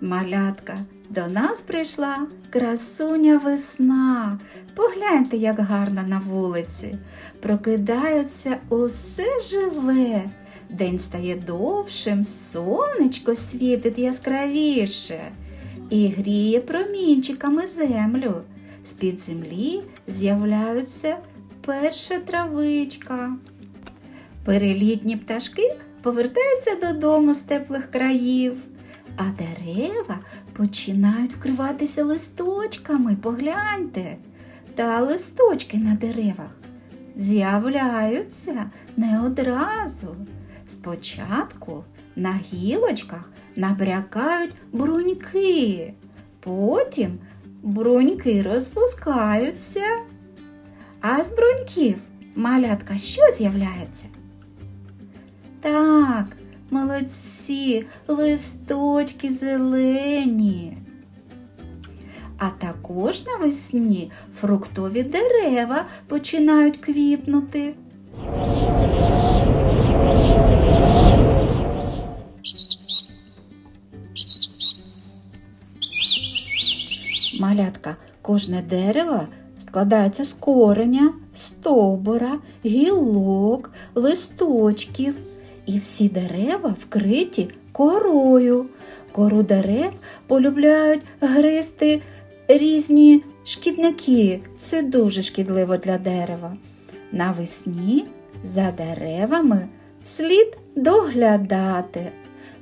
Малятка, до нас прийшла красуня весна. Погляньте, як гарно на вулиці. Прокидається усе живе. День стає довшим, сонечко світить яскравіше і гріє промінчиками землю. З-під землі з'являються перша травичка. Перелітні пташки повертаються додому з теплих країв, а дерева починають вкриватися листочками. Погляньте. Та листочки на деревах з'являються не одразу. Спочатку на гілочках набрякають бруньки, потім бруньки розпускаються. А з бруньків малятка що з'являється? Молодці, листочки зелені. А також навесні фруктові дерева починають квітнути. Малятка, кожне дерево складається з кореня, стовбура, гілок, листочків. І всі дерева вкриті корою. Кору дерев полюбляють гризти різні шкідники. Це дуже шкідливо для дерева. Навесні за деревами слід доглядати.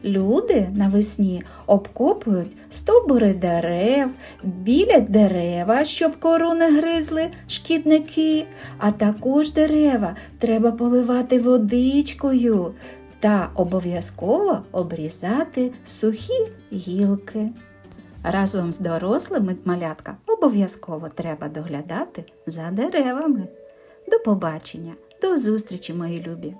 Люди навесні обкопують стовбури дерев, білять дерева, щоб кору не гризли шкідники, а також дерева треба поливати водичкою та обов'язково обрізати сухі гілки. Разом з дорослими малятка обов'язково треба доглядати за деревами. До побачення, до зустрічі, мої любі!